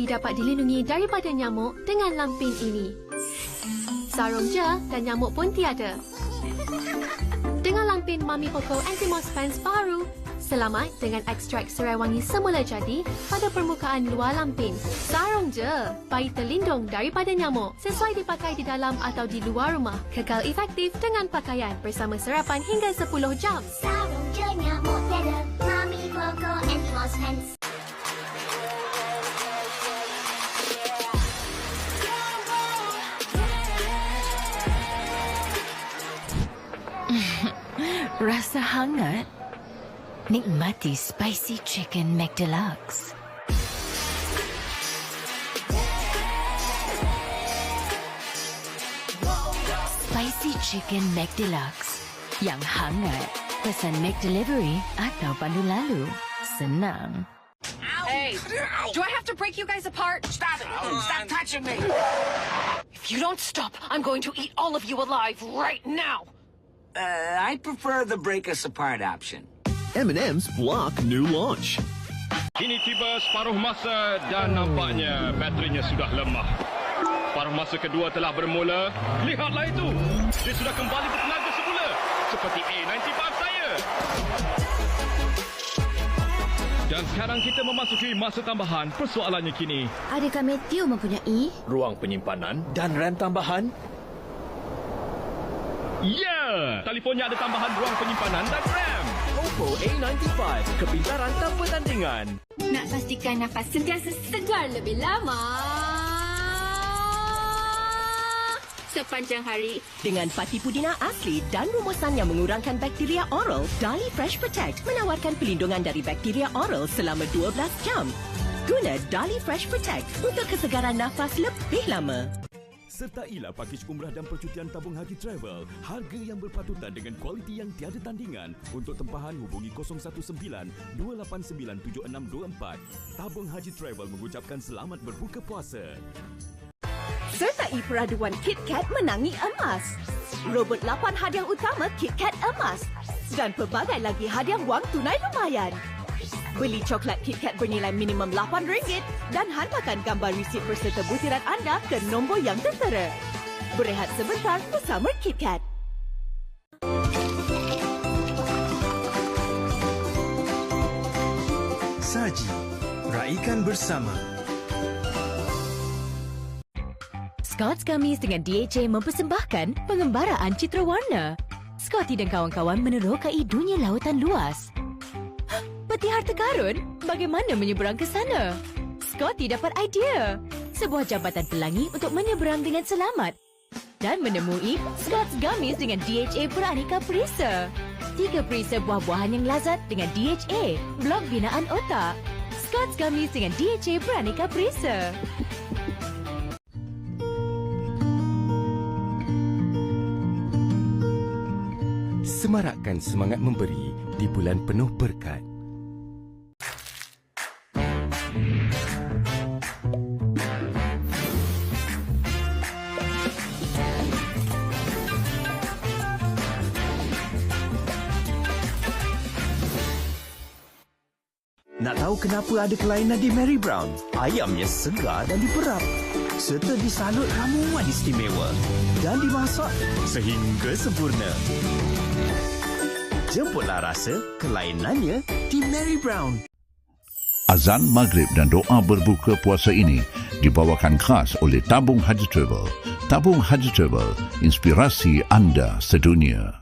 dapat dilindungi daripada nyamuk dengan lampin ini. Sarung je dan nyamuk pun tiada. Dengan lampin Mami Poco Anti-Moss Pants baru, selamat dengan ekstrak serai wangi semula jadi pada permukaan luar lampin. Sarung je, bayi terlindung daripada nyamuk sesuai dipakai di dalam atau di luar rumah. Kekal efektif dengan pakaian bersama serapan hingga 10 jam. Sarung je nyamuk tiada Mami Coco and Rasa hangat? Nikmati spicy chicken McDeluxe. Spicy chicken McDeluxe. Yang hangat. Pesan McDelivery atau pandu lalu. Senang. Hey, do I have to break you guys apart? Stop it! Stop touching me! If you don't stop, I'm going to eat all of you alive right now. Uh, I prefer the break us apart option. M&M's Block new launch. Kini tiba separuh masa dan nampaknya baterinya sudah lemah. Separuh masa kedua telah bermula. Lihatlah itu. Dia sudah kembali bertenaga semula. Seperti A95 saya. Dan sekarang kita memasuki masa tambahan. Persoalannya kini, Adakah Matthew mempunyai? Ruang penyimpanan dan RAM tambahan. ya! Yeah! Telefonnya ada tambahan ruang penyimpanan dan RAM. Oppo A95, kepintaran tanpa tandingan. Nak pastikan nafas sentiasa segar lebih lama. Sepanjang hari. Dengan pati pudina asli dan rumusan yang mengurangkan bakteria oral, Dali Fresh Protect menawarkan pelindungan dari bakteria oral selama 12 jam. Guna Dali Fresh Protect untuk kesegaran nafas lebih lama. Sertailah pakej umrah dan percutian tabung haji travel. Harga yang berpatutan dengan kualiti yang tiada tandingan. Untuk tempahan hubungi 019-289-7624. Tabung haji travel mengucapkan selamat berbuka puasa. Sertai peraduan KitKat menangi emas. Robot 8 hadiah utama KitKat emas. Dan pelbagai lagi hadiah wang tunai lumayan. Beli coklat KitKat bernilai minimum RM8 dan hantarkan gambar resit berserta butiran anda ke nombor yang tertera. Berehat sebentar bersama KitKat. Saji. Raikan bersama. Scott's Gummies dengan DHA mempersembahkan pengembaraan citra warna. Scotty dan kawan-kawan menerokai dunia lautan luas. Peti harta karun? Bagaimana menyeberang ke sana? Scotty dapat idea. Sebuah jambatan pelangi untuk menyeberang dengan selamat. Dan menemui Scott's Gummies dengan DHA beraneka perisa. Tiga perisa buah-buahan yang lazat dengan DHA, blok binaan otak. Scott's Gummies dengan DHA beraneka perisa. Semarakkan semangat memberi di bulan penuh berkat. Nak tahu kenapa ada kelainan di Mary Brown? Ayamnya segar dan diperap serta disalut ramuan istimewa dan dimasak sehingga sempurna. Jemputlah rasa kelainannya di Mary Brown. Azan Maghrib dan doa berbuka puasa ini dibawakan khas oleh Tabung Haji Travel. Tabung Haji Travel, inspirasi anda sedunia.